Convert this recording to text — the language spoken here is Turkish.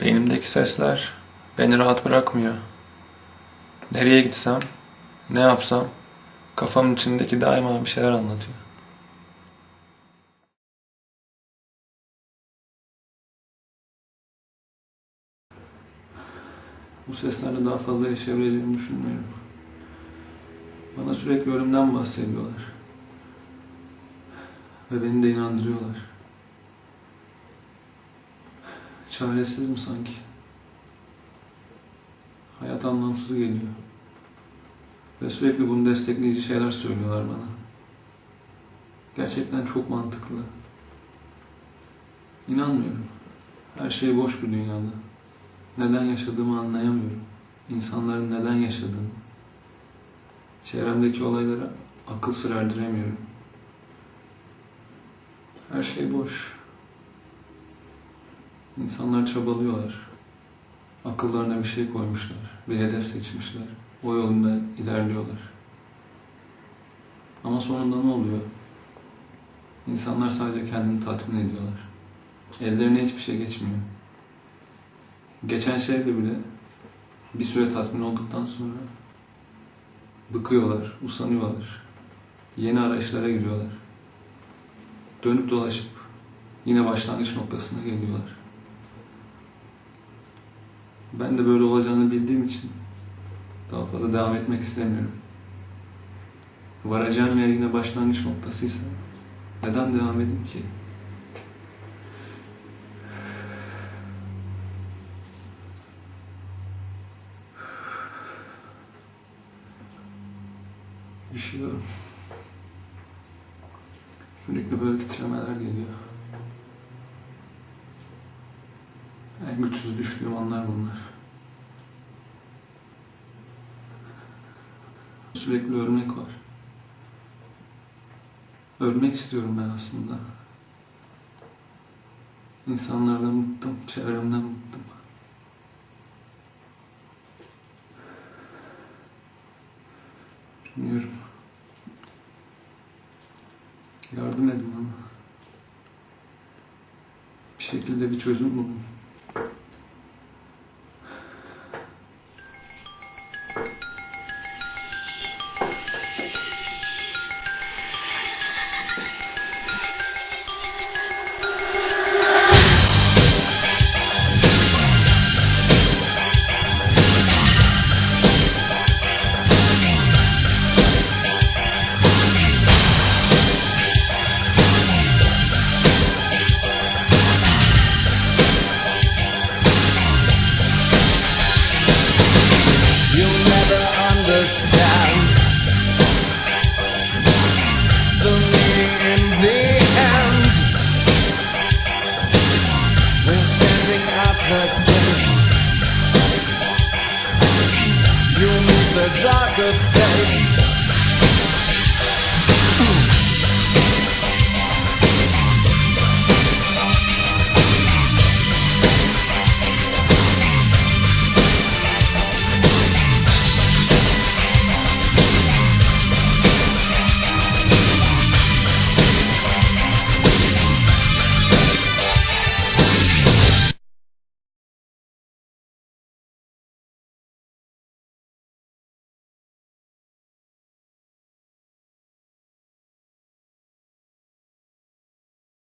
Beynimdeki sesler beni rahat bırakmıyor. Nereye gitsem, ne yapsam kafamın içindeki daima bir şeyler anlatıyor. Bu seslerle daha fazla yaşayabileceğimi düşünmüyorum. Bana sürekli ölümden bahsediyorlar. Ve beni de inandırıyorlar. Çaresizim sanki. Hayat anlamsız geliyor. Ve sürekli bunu destekleyici şeyler söylüyorlar bana. Gerçekten çok mantıklı. İnanmıyorum. Her şey boş bir dünyada. Neden yaşadığımı anlayamıyorum. İnsanların neden yaşadığını. Çevremdeki olaylara akıl sır erdiremiyorum. Her şey boş. İnsanlar çabalıyorlar. Akıllarına bir şey koymuşlar. Bir hedef seçmişler. O yolunda ilerliyorlar. Ama sonunda ne oluyor? İnsanlar sadece kendini tatmin ediyorlar. Ellerine hiçbir şey geçmiyor. Geçen şeyle bile bir süre tatmin olduktan sonra bıkıyorlar, usanıyorlar. Yeni arayışlara giriyorlar. Dönüp dolaşıp yine başlangıç noktasına geliyorlar. Ben de böyle olacağını bildiğim için daha fazla devam etmek istemiyorum. Varacağım yer yine başlangıç noktasıysa neden devam edeyim ki? Üşüyorum. Sürekli böyle titremeler geliyor. En güçsüz düştüğüm anlar bunlar. Sürekli ölmek var. Ölmek istiyorum ben aslında. İnsanlardan bıktım, çevremden bıktım. Bilmiyorum. Yardım edin bana. Bir şekilde bir çözüm bulun. the